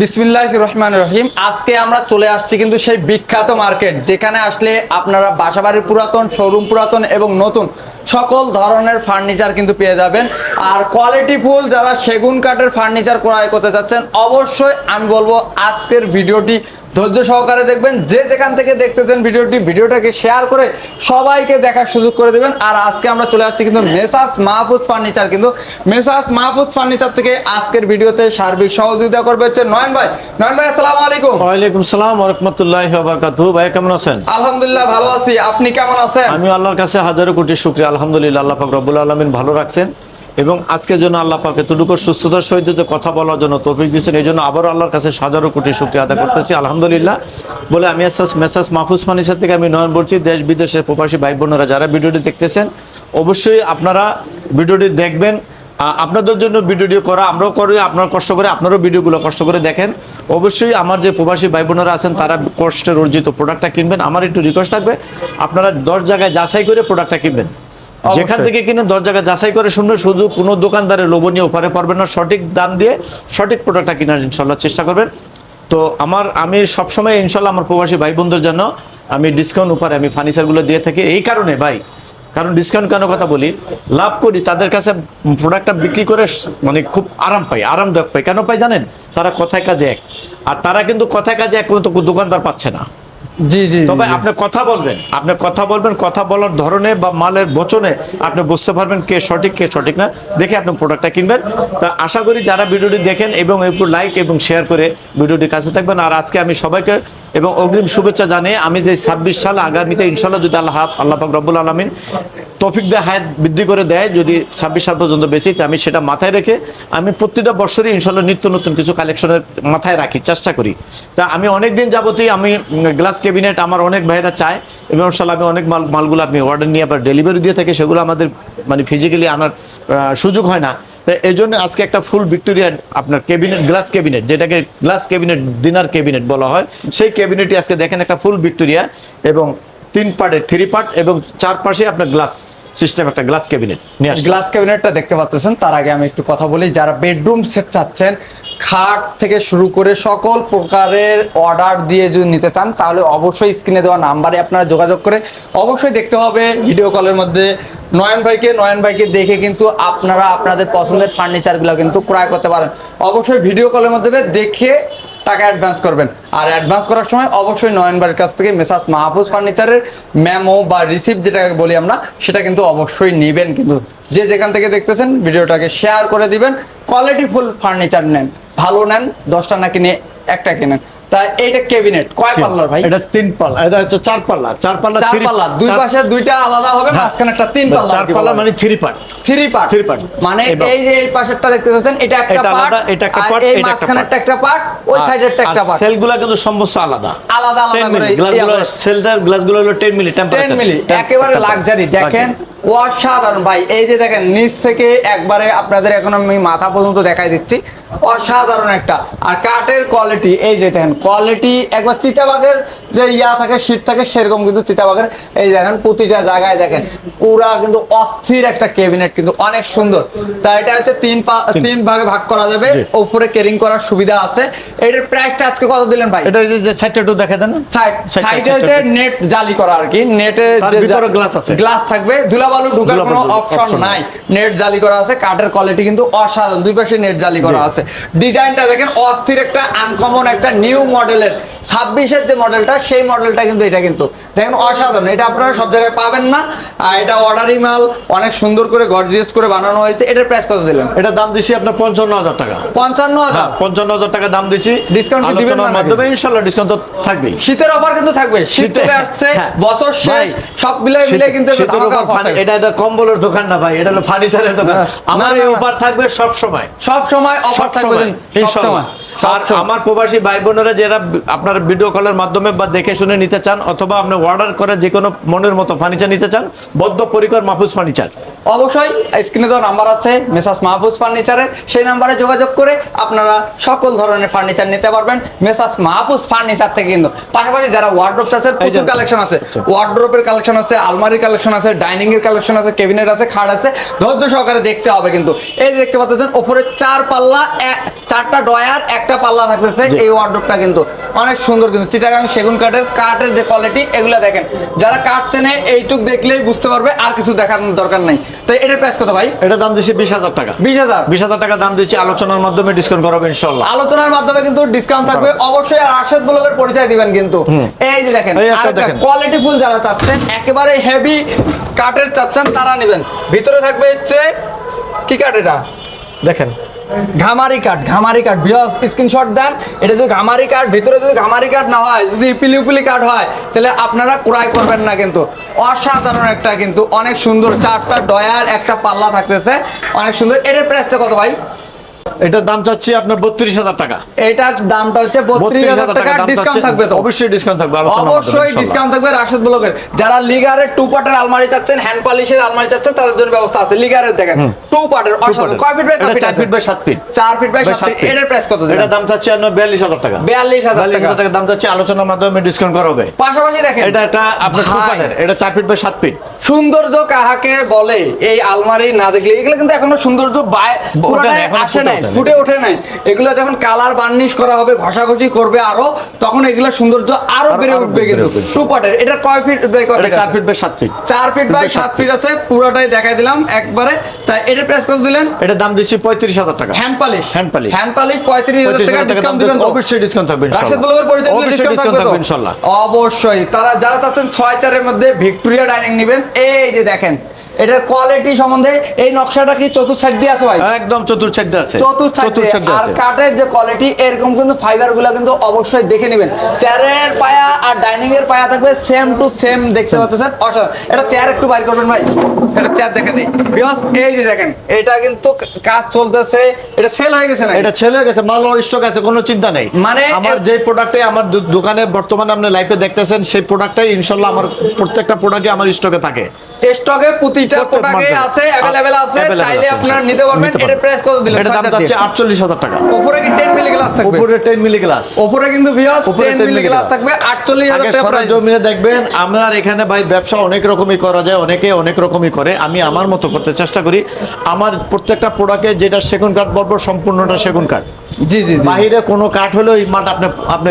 বিসমিল্লাহ রহমান রহিম। আজকে আমরা চলে আসছি কিন্তু সেই বিখ্যাত মার্কেট, যেখানে আসলে আপনারা বাসাবাড়ির পুরাতন শোরুম পুরাতন এবং নতুন সকল ধরনের ফার্নিচার কিন্তু পেয়ে যাবেন। আর কোয়ালিটি ফুল যারা সেগুন কাঠের ফার্নিচার ক্রয় করতে যাচ্ছেন, অবশ্যই আমি বলব আজকের ভিডিওটি ধৈর্য সহকারে দেখবেন যে যেখান থেকে দেখতেছেন ভিডিওটি ভিডিওটাকে শেয়ার করে সবাইকে দেখার সুযোগ করে দেবেন। আর আজকে আমরা চলে আসছি কিন্তু মেসাস মাহফুজ ফার্নিচার কিন্তু মেসাস মাহফুজ ফার্নিচার থেকে আজকের ভিডিওতে সার্বিক সহযোগিতা করবে হচ্ছে নয়ন ভাই। নয়ন ভাই আসসালামু আলাইকুম। ওয়ালাইকুম সালাম রহমতুল্লাহ বারকাতু ভাই কেমন আছেন? আলহামদুলিল্লাহ ভালো আছি। আপনি কেমন আছেন? আমি আল্লাহর কাছে হাজারো কোটি শুক্রিয়া। আলহামদুলিল্লাহ আল্লাহ পাক রব্বুল আলমিন ভালো রাখছেন। এবং আজকের জন্য আল্লাহ পাক এতটুকু সুস্থতার সহিত যে কথা বলার জন্য তৌফিক দিয়েছেন, এই জন্য আবারও আল্লাহর কাছে হাজারো কোটি শুক্রিয়া আদায় করতেছি। আলহামদুলিল্লাহ। বলে আমি এসাস মেসাস মাহফুজ ফার্নিচার থেকে আমি নয়ন বলছি, দেশ বিদেশের প্রবাসী ভাই বোনেরা যারা ভিডিওটি দেখতেছেন, অবশ্যই আপনারা ভিডিওটি দেখবেন। আপনাদের জন্য ভিডিওটি করা, আমরাও করি, আপনারা কষ্ট করে আপনারাও ভিডিওগুলো কষ্ট করে দেখেন। অবশ্যই আমার যে প্রবাসী ভাই বোনেরা আছেন, তারা কষ্টের অর্জিত প্রোডাক্টটা কিনবেন। আমার একটু রিকোয়েস্ট থাকবে, আপনারা দশ জায়গায় যাচাই করে প্রোডাক্টটা কিনবেন। যেখান থেকে কিনে দশ জায়গায় যাচাই করে শুনবে, শুধু কোনো দোকানদারের লোভনীয় ওপারে পারবেন না, সঠিক দাম দিয়ে সঠিক প্রোডাক্টটা কেনার ইনশাল্লাহ চেষ্টা করবেন। তো আমার, আমি সবসময় ইনশাল্লাহ আমার প্রবাসী ভাই বোনদের জন্য আমি ডিসকাউন্ট উপরে আমি ফার্নিচারগুলো দিয়ে থাকি। এই কারণে ভাই, কারণ ডিসকাউন্ট কেন কথা বলি? লাভ করি, তাদের কাছে প্রোডাক্টটা বিক্রি করে মানে খুব আরাম পাই, আরামদায়ক পাই। কেন পাই জানেন? তারা কথায় কাজে এক। আর তারা কিন্তু কথায় কাজে এক কিন্তু দোকানদার পাচ্ছে না। জি জি তবে আপনি কথা বলবেন। আপনি কথা বলবেন কথা বলার ধরনে বা মালের বচনে আপনি বুঝতে পারবেন কে সঠিক কে সঠিক না। দেখে আপনি প্রোডাক্টটা কিনবেন। তা আশা করি যারা ভিডিওটি দেখেন এবং একটু লাইক এবং শেয়ার করে ভিডিওটি কাছে থাকবেন। আর আজকে আমি সবাইকে এবং অগ্রিম শুভেচ্ছা জানিয়ে আমি যে ছাব্বিশ সাল আগামীতে ইনশাল্লাহ যদি আল্লাহ আল্লাহ রব্বুল আলমিন তফিক দেয়, হায়াত বৃদ্ধি করে দেয়, যদি ছাব্বিশ সাল পর্যন্ত বেশি আমি সেটা মাথায় রেখে আমি প্রতিটা বছরই ইনশাল্লাহ নিত্য নতুন কিছু কালেকশনের মাথায় রাখি, চেষ্টা করি। তা আমি অনেক দিন যাবতই আমি গ্লাস ক্যাবিনেট আমার অনেক ভাইরা চায়, এবং ইনশাল্লাহ আমি অনেক মাল মালগুলো আমি অর্ডার নিয়ে আবার ডেলিভারি দিয়ে থাকি, সেগুলো আমাদের মানে ফিজিক্যালি আনার সুযোগ হয় না। তো এই জন্য আজকে একটা ফুল ভিক্টোরিয়া আপনার ক্যাবিনেট গ্লাস ক্যাবিনেট যেটাকে গ্লাস ক্যাবিনেট ডিনার ক্যাবিনেট বলা হয়, সেই ক্যাবিনেটটি আজকে দেখেন একটা ফুল ভিক্টোরিয়া এবং তিন পার্টের থ্রি পার্ট এবং চার পাশে আপনার গ্লাস সিস্টেম, একটা গ্লাস ক্যাবিনেট নিয়ে গ্লাস ক্যাবিনেটটা দেখতে পাচ্ছেন তার আগে আমি একটু কথা বলি। যারা বেডরুম সেট চাচ্ছেন, খাট থেকে শুরু করে সকল প্রকারের অর্ডার দিয়ে যদি নিতে চান, তাহলে অবশ্যই স্ক্রিনে দেওয়া নাম্বারে আপনারা যোগাযোগ করে অবশ্যই দেখতে হবে ভিডিও কলের মধ্যে। নয়ন ভাইকে নয়ন ভাইকে দেখে কিন্তু আপনারা আপনাদের পছন্দের ফার্নিচারগুলো কিন্তু ক্রয় করতে পারেন। অবশ্যই ভিডিও কলের মধ্যে দেখে টাকা অ্যাডভান্স করবেন। আর অ্যাডভান্স করার সময় অবশ্যই নয়নবারের কাছ থেকে মেসাজ মাহফুজ ফার্নিচারের মেমো বা রিসিপ্ট যেটাকে বলি আমরা, সেটা কিন্তু অবশ্যই নেবেন কিন্তু যে যেখান থেকে দেখতেছেন ভিডিওটাকে শেয়ার করে দিবেন। কোয়ালিটিফুল ফার্নিচার নেন, ভালো নেন, দশটা না কিনে একটা কিনেন। তা এইটা ক্যাবিনেট কয় পাল্লার ভাই? এটা তিন পাল্লা এটা হচ্ছে চার পাল্লা চার পাল্লা চার পাল্লা দুই পাশে দুইটা আলাদা হবে হ্যাঁ। মাঝখানে একটা তিন পাল্লা চার পাল্লা মানে three part three part Three part। মানে এই যে এই পাশেরটা দেখতে পাচ্ছেন এটা একটা এটা পার্ট এটা একটা part, এই এটা একটা একটা পার্ট ওই সাইডেরটা একটা পার্ট সেলগুলো কিন্তু সমস্ত আলাদা। আলাদা আলাদা করে গ্লাসগুলো সেলটার গ্লাসগুলো হলো 10 মিলি 10 মিলি একেবারে লাক্সারি দেখেন। অসাধারণ। ভাই এই যে দেখেন নিচ থেকে একবারে আপনাদের এখন আমি মাথা পর্যন্ত দেখাই দিচ্ছি। অসাধারণ একটা। আর কাঠের কোয়ালিটি এই যে দেখেন কোয়ালিটি একবার চিতাবাগের যে ইয়া থাকে শীত থাকে সেরকম কিন্তু চিতাবাগের এই দেখেন প্রতিটা জায়গায় দেখেন পুরা কিন্তু অস্থির একটা ক্যাবিনেট কিন্তু অনেক সুন্দর। তা এটা হচ্ছে তিন তিন। ভাগে ভাগ করা যাবে। উপরে কেরিং করার সুবিধা আছে। এটার প্রাইসটা আজকে কত দিলেন ভাই? এটা যে- সাইডটা একটু দেখে দেন। সাইড সাইড- হচ্ছে নেট জালি করা আর কি। নেটে ভিতরে আছে। গ্লাস থাকবে। ধুলাবালু ঢুকার কোনো অপশন নাই। নেট জালি করা আছে কাঠের কোয়ালিটি কিন্তু অসাধারণ দুই পাশে নেট জালি করা আছে। ডিজাইনটা দেখেন অস্থির একটা আনকমন একটা নিউ মডেলের ছাব্বিশের যে মডেলটা সেই মডেলটা কিন্তু এটা কিন্তু। দেখেন অসাধারণ। এটা আপনারা সব জায়গায় পাবেন না। আর এটা অর্ডারি মাল অনেক সুন্দর করে গর্জিয়াস করে বানানো হয়েছে। এটার প্রাইস কত দিলেন? এটা দাম দিছি আপনার পঞ্চান্ন হাজার টাকা। পঞ্চান্ন হাজার? হ্যাঁ পঞ্চান্ন হাজার টাকা দাম দিছি। না আলোচনার মাধ্যমে ইনশাল্লাহ ডিসকাউন্ট তো থাকবেই। শীতের অফার কিন্তু থাকবে। শীত চলে আসছে হ্যাঁ। বছর শেষ সব মিলে মিলে কিন্তু এটা একটা কম্বলের দোকান না ভাই এটা হলো ফার্নিচারের দোকান আমার এই। অফার থাকবে সব সময় সব সময় অফার থাকবে ইনশাআল্লাহ। আর আমার প্রবাসী ভাই বোনেরা যারা আপনার ভিডিও কলের মাধ্যমে বা দেখে শুনে নিতে চান অথবা আপনি অর্ডার করে যে কোনো মনের মতো ফার্নিচার নিতে চান বদ্ধ পরিকর মাহফুজ ফার্নিচার অবশ্যই স্ক্রিনে দেওয়া নাম্বার আছে মেসাস মাহফুজ ফার্নিচারের সেই নাম্বারে যোগাযোগ করে আপনারা সকল ধরনের ফার্নিচার নিতে পারবেন। মেসাস মাহফুজ ফার্নিচার থেকে কিন্তু। পাশাপাশি যারা ওয়ার্ড্রোপ আছে প্রচুর কালেকশন আছে। ওয়ার্ড্রোপের কালেকশন আছে আলমারির কালেকশন আছে ডাইনিং এর কালেকশন আছে কেবিনেট আছে খাট আছে। ধৈর্য সহকারে দেখতে হবে কিন্তু। এই দেখতে পাচ্ছেন উপরে চার পাল্লা চারটা ডয়ার একটা পাল্লা থাকতেছে এই ওয়ার্ডরোবটা কিন্তু। অনেক সুন্দর কিন্তু। চিটাগাং সেগুন কাঠের কাঠের যে কোয়ালিটি এগুলো দেখেন। যারা কাঠ চেনে এইটুক দেখলেই বুঝতে পারবে আর কিছু দেখার দরকার নাই। তো এটার প্রাইস কত ভাই? এটা দাম দিচ্ছি বিশ হাজার টাকা। বিশ হাজার? বিশ হাজার টাকা দাম দিচ্ছি আলোচনার মাধ্যমে ডিসকাউন্ট করাবো ইনশাল্লাহ আলোচনার মাধ্যমে কিন্তু ডিসকাউন্ট থাকবে। অবশ্যই আর আরশাদ ব্লগের পরিচয় দিবেন কিন্তু। এই যে দেখেন। কোয়ালিটি ফুল যারা চাচ্ছেন একেবারে হেভি কাঠের চাচ্ছেন তারা নেবেন। ভিতরে থাকবে হচ্ছে কি কাঠ এটা? দেখেন। ঘামারি কাঠ ঘামারি কাঠ বিয়স স্ক্রিনশট দেন। এটা যদি ঘামারি কাঠ ভিতরে যদি ঘামারি কাঠ না হয়, যদি ইপিলি উপিলি কাঠ হয়, তাহলে আপনারা ক্রয় করবেন না কিন্তু। অসাধারণ একটা কিন্তু, অনেক সুন্দর চারটা ডয়ার একটা পাল্লা থাকতেছে। অনেক সুন্দর। এটার প্রাইসটা কত ভাই? এটার দাম চাচ্ছি আপনার বত্রিশ হাজার টাকা। এটার দামটা হচ্ছে বত্রিশ হাজার টাকা ডিসকাউন্ট থাকবে তো। অবশ্যই ডিসকাউন্ট থাকবে অবশ্যই ডিসকাউন্ট থাকবে রাশেদ ব্লকের। যারা লিগারের টু পার্টের আলমারি চাচ্ছেন হ্যান্ড পলিশের আলমারি চাচ্ছেন তাদের জন্য ব্যবস্থা আছে। লিগারের দেখেন টু পার্টের অসাধারণ। কয় ফিট বাই চার ফিট বাই সাত ফিট চার ফিট বাই বাই সাত ফিট এটার প্রাইস কত এটা দিলেন দাম চাচ্ছি আপনার বিয়াল্লিশ হাজার টাকা। বিয়াল্লিশ হাজার টাকা। দাম চাচ্ছি আলোচনার মাধ্যমে ডিসকাউন্ট করা হবে। পাশাপাশি দেখেন। এটা একটা আপনার ভাই, ফুটপাতের এটা চার ফিট বাই সাত ফিট সৌন্দর্য কাহাকে বলে? এই আলমারি না দেখলে এগুলো কিন্তু এখনও সৌন্দর্য পুরোটাই আসে নাই ফুটে ওঠে নাই। এগুলো যখন কালার বার্নিশ করা হবে ঘষাঘষি করবে আরও তখন এগুলো সৌন্দর্য আরও বেড়ে উঠবে কিন্তু। টু পার্টের এটা কয় ফিট বাই কয় ফিট চার ফিট বাই সাত ফিট চার ফিট বাই সাত ফিট আছে পুরোটাই দেখাই দিলাম একবারে। তাই এটার প্রাইস কত দিলেন? এটা দাম দিচ্ছি পঁয়ত্রিশ হাজার টাকা। Hand polish Hand polish। Hand polish পঁয়ত্রিশ হাজার টাকা ডিসকাউন্ট দিবেন অবশ্যই ডিসকাউন্ট থাকবে পরিচয় দিলে অবশ্যই ডিসকাউন্ট থাকবে? ইনশাল্লাহ। অবশ্যই। তারা যারা চাচ্ছেন ছয় চারের মধ্যে ভিক্টোরিয়া ডাইনিং নেবেন এই যে দেখেন এটার কোয়ালিটি সম্বন্ধে এই নকশাটা কি চতুর্থ সাইড দিয়ে আছে ভাই? একদম চতুর্থ সাইড আছে। আর কাঠের যে কোয়ালিটি এরকম কিন্তু ফাইবার কিন্তু অবশ্যই দেখে নেবেন। চেয়ারের পায়া আর ডাইনিং এর পায়া থাকবে সেম টু সেম দেখতে পাচ্ছেন? অসাধারণ। এটা চেয়ার একটু বাইর করবেন ভাই। এটা চেয়ার দেখে দিই। বিকজ এই যে দেখেন এটা কিন্তু কাজ চলতেছে। এটা সেল হয়ে গেছে না এটা ছেলে গেছে মাল স্টক আছে কোনো চিন্তা নেই। মানে আমার যে প্রোডাক্টে আমার দোকানে বর্তমানে আপনি লাইফে দেখতেছেন সেই প্রোডাক্টটাই ইনশাল্লাহ আমার প্রত্যেকটা প্রোডাক্টে আমার স্টকে থাকে। স্টকে প্রতিটা প্রোডাক্টে আছে আছে চাইলে আপনারা নিতে পারবেন। প্রাইস কত দিলেন টাকা। উপরে কি 10 মিলি গ্লাস থাকবে? উপরে মিলি গ্লাস উপরে কিন্তু ভিউয়ার্স উপরে 10 10 মিলি গ্লাস থাকবে 48000 আগে টাকা প্রাইস জমিনে দেখবেন আমার এখানে ভাই ব্যবসা অনেক রকমই করা যায় অনেকে অনেক রকমই করে। আমি আমার মতো করতে চেষ্টা করি। আমার প্রত্যেকটা প্রোডাক্টে যেটা সেগুন কাঠ বলব সম্পূর্ণটা সেগুন কাঠ। জি জি বাহিরে কোনো কাঠ হলে ওই মাঠ আপনি আপনি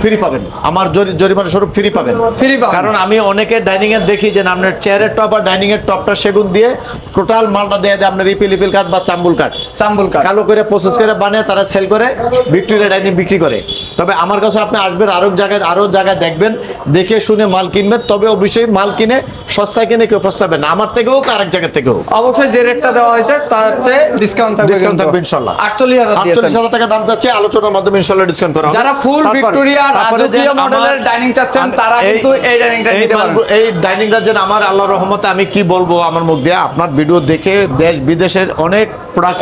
ফ্রি পাবেন। আমার জরিমানা স্বরূপ ফ্রি পাবেন। পাবেন। কারণ আমি অনেকে ডাইনিং এর দেখি যে আপনার চেয়ারের টপ আর ডাইনিং এর টপটা সেগুন দিয়ে টোটাল মালটা দিয়ে দেয় আপনার রিপিল রিপিল কাঠ বা চাম্বুল কাঠ। চাম্বুল কাঠ। কালো করে প্রসেস করে বানিয়ে তারা সেল করে ভিক্টোরিয়া ডাইনিং বিক্রি করে। তবে আমার কাছে আপনি আসবেন আরও জায়গায় আরও জায়গায় দেখবেন দেখে শুনে মাল কিনবেন। তবে অবশ্যই মাল কিনে সস্তায় কিনে কেউ প্রস্তাবেন না। আমার থেকেও হোক আরেক জায়গা থেকেও হোক। অবশ্যই যে রেটটা দেওয়া হয়েছে তার হচ্ছে ডিসকাউন্ট থাকবে ডিসকাউন্ট থাকবে ইনশাল্লাহ। 48000 আটচল্লিশ দিয়েছেন হাজার টাকা দাম চাচ্ছে আলোচনার মাধ্যমে ইনশাল্লাহ ডিসকাউন্ট করা যারা ফুল ভিক্টোরিয়া তারপরে রাজকীয় মডেলের ডাইনিং চাচ্ছেন আমি- তারা কিন্তু এই ডাইনিংটা এই নিতে পারবেন এই ডাইনিংটা যে আমার আল্লাহ রহমতে আমি কি বলব আমার মুখ দিয়ে আপনার ভিডিও দেখে দেশ বিদেশের অনেক প্রোডাক্ট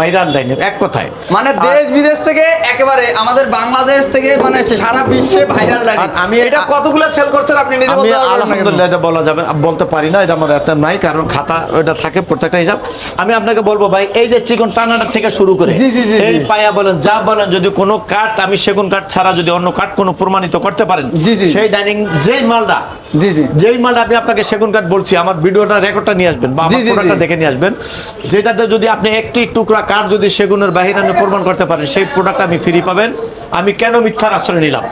ভাইরাল ডাইনিং এক কথায়। মানে দেশ বিদেশ থেকে একেবারে আমাদের বাংলাদেশ থেকে মানে সারা বিশ্বে ভাইরাল ডাইনিং আমি- এটা কতগুলো সেল করছেন আপনি নিজে আমি। আলহামদুলিল্লাহ এটা বলা যাবে বলতে পারি না এটা আমার এত নাই কারণ খাতা ওটা থাকে প্রত্যেকটা হিসাব। আমি আপনাকে বলব ভাই এই যে চিকন টানাটা থেকে শুরু করে জি, জি, জি, এই পায়া বলেন যা বলেন যদি কোনো কাঠ আমি সেগুন কাঠ ছাড়া যদি অন্য কাঠ কোনো প্রমাণিত করতে পারেন জি, জি। সেই ডাইনিং যেই মালটা জি জি। যেই মালটা আমি আপনাকে সেগুন কাঠ বলছি আমার ভিডিওটা রেকর্ডটা নিয়ে আসবেন বা আমার প্রোডাক্টটা দেখে নিয়ে আসবেন যেটাতে যদি আপনি একটি টুকরা কাঠ যদি সেগুনের বাহিরে আপনি প্রমাণ করতে পারেন সেই প্রোডাক্ট আমি ফ্রি পাবেন। আমি কেন মিথ্যার আশ্রয় নিলাম?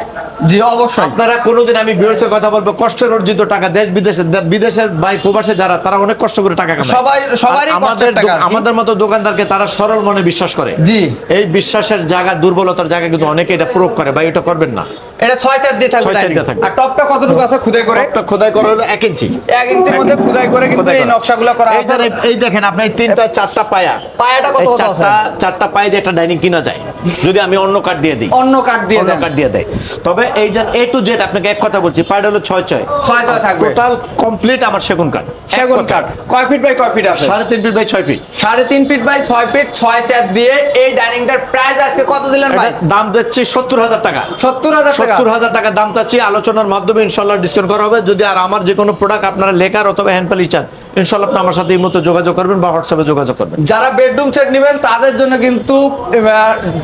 জি অবশ্যই। আপনারা কোনোদিন আমি কথা বলব কষ্টের অর্জিত টাকা দেশ বিদেশে বিদেশের ভাই প্রবাসে যারা তারা অনেক কষ্ট করে টাকা কামায়। সবাই সবারই আমাদের আমাদের মতো দোকানদারকে তারা সরল মনে বিশ্বাস করে। জি। এই বিশ্বাসের জায়গা দুর্বলতার জায়গা কিন্তু অনেকে এটা প্রয়োগ করে ভাই এটা করবেন না। এটা ছয় চার দিয়ে থাকবে। দিয়ে। আর টপটা কতটুকু আছে? করে। খোদাই করা ইঞ্চি। ইঞ্চির মধ্যে। খোদাই করে কিন্তু এই নকশাগুলো করা আছে। যে এই দেখেন আপনি এই তিনটা চারটা পায়া। পায়াটা কত কত আছে চারটা চারটা পায়ে দিয়ে একটা ডাইনিং কিনা যায়। যদি আমি অন্য কাঠ দিয়ে দিই। অন্য কাঠ দিয়ে অন্য কাঠ দিয়ে দেয়। তবে এই যে এ টু জেড আপনাকে এক কথা বলছি পায়টা হলো ছয় ছয়। ছয় ছয় থাকবে। টোটাল কমপ্লিট আমার সেগুন কাঠ সেগুন। কাঠ কয় ফিট বাই কয় ফিট আছে? সাড়ে তিন ফিট বাই ছয় ফিট সাড়ে তিন ফিট বাই ছয় ফিট ছয় চার দিয়ে এই ডাইনিংটার প্রাইস আজকে কত দিলেন ভাই? দাম দিচ্ছি সত্তর হাজার টাকা। সত্তর হাজার টাকা। সত্তর হাজার টাকা দাম চাচ্ছি। আলোচনার মাধ্যমে ইনশাল্লাহ ডিসকাউন্ট করা হবে। যদি আর আমার যে কোনো প্রোডাক্ট আপনারা লেখার অথবা হ্যান্ড পালি চান ইনশাল্লাহ আপনি আমার সাথে এই মতো যোগাযোগ করবেন বা হোয়াটসঅ্যাপে যোগাযোগ করবেন। যারা বেডরুম সেট নেবেন তাদের জন্য কিন্তু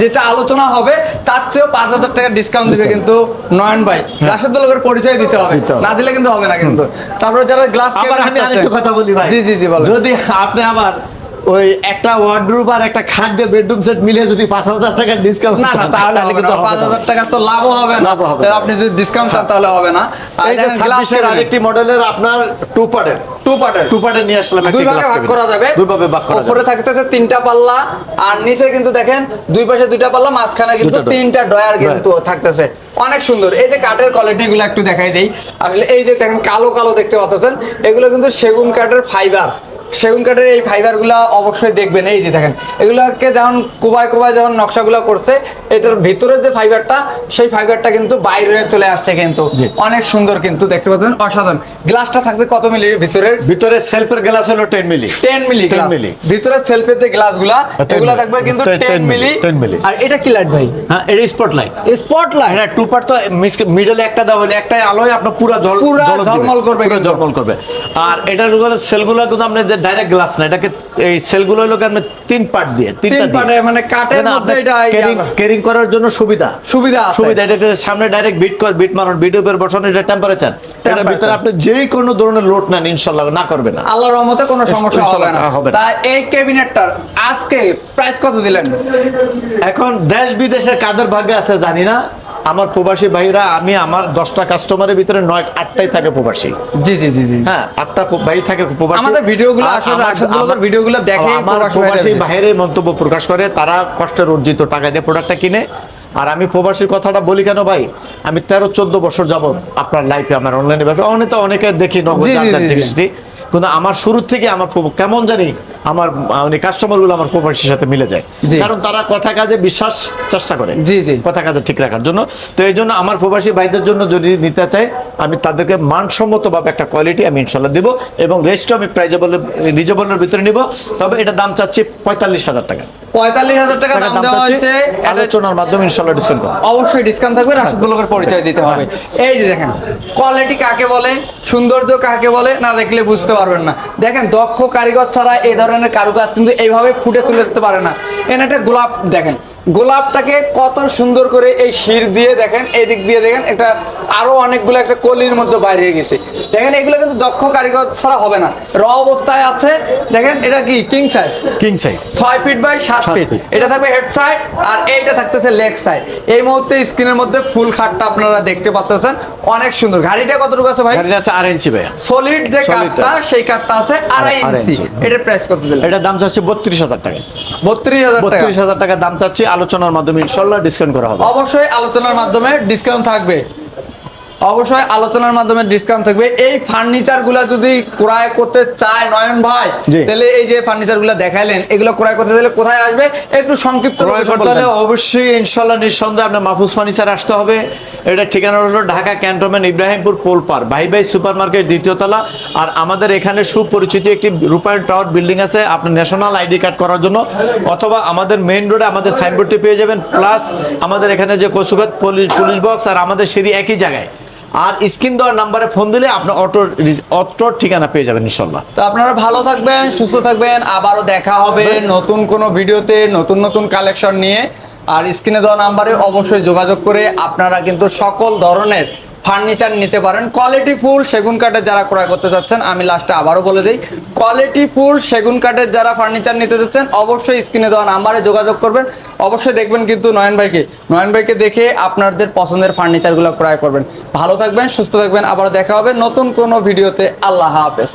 যেটা আলোচনা হবে তার চেয়েও পাঁচ হাজার টাকা ডিসকাউন্ট দিবে কিন্তু নয়ন ভাই। রাশেদ লোকের পরিচয় দিতে হবে। দিতে হবে। না দিলে কিন্তু হবে না কিন্তু। তারপরে যারা গ্লাস আবার আমি আরেকটু কথা বলি ভাই। জি জি জি বলো যদি আপনি আবার ওই একটা ওয়ার্ডরোব আর একটা বেডরুম সেট মিলিয়ে যদি পাঁচ হাজার টাকার ডিসকাউন্ট না না তাহলে কিন্তু পাঁচ হাজার টাকা তো লাভও হবে না। আপনি যদি ডিসকাউন্ট চান তাহলে হবে না। এই যে ছাব্বিশের আরেকটি মডেলের আপনার টু পার্টের two part-এর। টু পার্টের নিয়ে আসলাম দুই ভাগে ভাগ করা যাবে। দুই ভাবে ভাগ করা উপরে থাকতেছে তিনটা পাল্লা আর নিচে কিন্তু দেখেন দুই পাশে দুইটা পাল্লা মাঝখানে কিন্তু তিনটা ডয়ার কিন্তু থাকতেছে। অনেক সুন্দর। এই যে কাঠের কোয়ালিটি গুলো একটু দেখাই দেই। আসলে এই যে দেখেন কালো কালো দেখতে পাচ্ছেন এগুলো কিন্তু সেগুন কাঠের ফাইবার সেগুন কাঠের এই ফাইবারগুলা অবশ্যই দেখবেন। এই যে দেখেন এগুলোকে যেমন কোবায় কোবায় যেমন নকশাগুলো করছে এটার ভিতরের যে ফাইবারটা সেই ফাইবারটা কিন্তু বাইরে চলে আসছে কিন্তু। অনেক সুন্দর কিন্তু দেখতে পাচ্ছেন? অসাধারণ। গ্লাসটা থাকবে কত মিলির ভিতরের? ভিতরে সেলফের গ্লাস হলো টেন মিলি। 10 মিলি 10 মিলি। ভিতরে সেলফের যে গ্লাসগুলা 10 এগুলো থাকবে কিন্তু 10 10 মিলি 10 মিলি। আর এটা কি লাইট ভাই? হ্যাঁ এটা স্পটলাইট স্পটলাইট হ্যাঁ টু পার্ট তো মিডলে একটা দেওয়া হলে একটাই আলোয় আপনার পুরো জল। ঝলমল করবে পুরো। ঝলমল করবে। আর এটার সেলগুলো কিন্তু আপনার যে ডাইরেক্ট গ্লাস না এটাকে এই সেলগুলো হলো আপনার তিন পার্ট দিয়ে তিনটা পার্টে মানে কাঠের মধ্যে এটা কেরিং। করার জন্য সুবিধা। সুবিধা আছে। সুবিধা সামনে ডাইরেক্ট বিট কর বিট মারুন বিট উপর বসানো এটা টেম্পারেচার এটার ভিতরে আপনি যেই কোনো ধরনের লোড নেন ইনশাল্লাহ না করবে না। আল্লাহর রহমতে কোনো সমস্যা হবে না। হবে না। তা এই ক্যাবিনেটটার আজকে প্রাইস কত দিলেন? এখন দেশ বিদেশের কাদের ভাগ্যে আছে জানি না। আমার প্রবাসী ভাইরা আমি আমার দশটা কাস্টমারের ভিতরে নয় আটটাই থাকে প্রবাসী। জি জি জি হ্যাঁ আটটা ভাই থাকে প্রবাসী। আমাদের ভিডিওগুলো আসলে আমার- ভিডিওগুলো দেখেই আমার প্রবাসী বাইরে মন্তব্য প্রকাশ করে তারা কষ্টের অর্জিত টাকা দিয়ে প্রোডাক্টটা কিনে। আর আমি প্রবাসীর কথাটা বলি কেন ভাই? আমি তেরো চোদ্দ বছর যাবত আপনার লাইফে আমার অনলাইনে ব্যবসা অনেক অনেকে দেখি নগদ। জিনিসটি। কিন্তু আমার শুরু থেকে আমার কেমন জানি আমার মানে কাস্টমারগুলো আমার প্রবাসীর সাথে মিলে যায়। কারণ তারা কথা কাজে বিশ্বাস চেষ্টা করে। জি, জি। কথা কাজে ঠিক রাখার জন্য। তো এই জন্য আমার প্রবাসী ভাইদের জন্য যদি নিতে চাই আমি তাদেরকে মানসম্মতভাবে একটা কোয়ালিটি আমি ইনশাল্লাহ দেবো এবং রেস্টও আমি প্রাইজেবল রিজনেবলের ভিতরে নিব। তবে এটা দাম চাচ্ছি পঁয়তাল্লিশ হাজার টাকা। পঁয়তাল্লিশ হাজার টাকা দাম দেওয়া হয়েছে। আলোচনার মাধ্যমে ইনশাল্লাহ ডিসকাউন্ট করব। অবশ্যই ডিসকাউন্ট থাকবে। রাশেদ ব্লগের পরিচয় দিতে হবে। এই যে দেখেন কোয়ালিটি কাকে বলে সৌন্দর্য কাকে বলে না দেখলে বুঝতে পারবেন না। দেখেন দক্ষ কারিগর ছাড়া এই ধরনের কারুকাজ কিন্তু এইভাবে ফুটে তুলে দিতে পারে না। এখানে একটা গোলাপ দেখেন। গোলাপটাকে কত সুন্দর করে এই শির দিয়ে দেখেন এই দিক দিয়ে দেখেন একটা আরও অনেকগুলো একটা কলির মধ্যে বাইরে গেছে। দেখেন এগুলো কিন্তু দক্ষ কারিগর ছাড়া হবে না। র অবস্থায় আছে দেখেন এটা কি? কিং সাইজ কিং সাইজ ছয় ফিট বাই সাত ফিট এটা থাকবে হেড সাইড আর এইটা থাকতেছে লেগ সাইড এই মুহূর্তে স্ক্রিনের মধ্যে ফুল খাটটা আপনারা দেখতে পাচ্ছেন অনেক সুন্দর। গাড়িটা কতটুকু আছে ভাই? গাড়িটা আছে আর ইঞ্চি ভাইয়া। সলিড যে কাঠটা সেই কাঠটা আছে আড়াই আড়াই ইঞ্চি। ইঞ্চি। এটার প্রাইস কত দিলেন? এটার দাম চাচ্ছি বত্রিশ হাজার টাকা। বত্রিশ হাজার টাকা। বত্রিশ হাজার টাকা দাম চাচ্ছি আলোচনার মাধ্যমে ইনশাল্লাহ ডিসকাউন্ট করা হবে। অবশ্যই আলোচনার মাধ্যমে ডিসকাউন্ট থাকবে। অবশ্যই আলোচনার মাধ্যমে ডিসকাউন্ট থাকবে। এই ফার্নিচারগুলা যদি ক্রয় করতে চায় নয়ন ভাই তাহলে এই যে ফার্নিচারগুলা দেখাইলেন এগুলো ক্রয় করতে চাইলে কোথায় আসবে? একটু সংক্ষিপ্ত ক্রয় করতে হলে অবশ্যই ইনশাল্লাহ নিঃসন্দেহে আপনার মাহফুজ ফার্নিচার আসতে হবে। এটা ঠিকানা হলো ঢাকা ক্যান্টনমেন্ট ইব্রাহিমপুর পোলপার ভাই ভাই সুপার মার্কেট দ্বিতীয় তলা। আর আমাদের এখানে সুপরিচিত একটি রূপায়ণ টাওয়ার বিল্ডিং আছে আপনার ন্যাশনাল আইডি কার্ড করার জন্য। অথবা আমাদের মেইন রোডে আমাদের সাইনবোর্ডটি পেয়ে যাবেন। প্লাস আমাদের এখানে যে কসুগাত পুলিশ পুলিশ বক্স আর আমাদের সিঁড়ি একই জায়গায়। আর স্ক্রিন দেওয়ার নাম্বারে ফোন দিলে আপনার অটো অটোর ঠিকানা পেয়ে যাবেন ইনশাল্লাহ তো আপনারা ভালো থাকবেন, সুস্থ থাকবেন, আবারও দেখা হবে নতুন কোনো ভিডিওতে, নতুন নতুন কালেকশন নিয়ে। আর স্ক্রিনে দেওয়া নাম্বারে অবশ্যই যোগাযোগ করে আপনারা কিন্তু সকল ধরনের ফার্নিচার নিতে পারেন। কোয়ালিটি ফুল সেগুন কাঠের যারা ক্রয় করতে চাচ্ছেন, আমি লাস্টে আবারও বলে দিই। কোয়ালিটি ফুল সেগুন কাঠের যারা ফার্নিচার নিতে চাচ্ছেন, অবশ্যই স্ক্রিনে দেওয়া নাম্বারে যোগাযোগ করবেন। অবশ্যই দেখবেন কিন্তু নয়ন ভাইকে। নয়ন ভাইকে দেখে আপনাদের পছন্দের ফার্নিচারগুলো ক্রয় করবেন। ভালো থাকবেন, সুস্থ থাকবেন, আবারও দেখা হবে নতুন কোনো ভিডিওতে। আল্লাহ হাফেজ।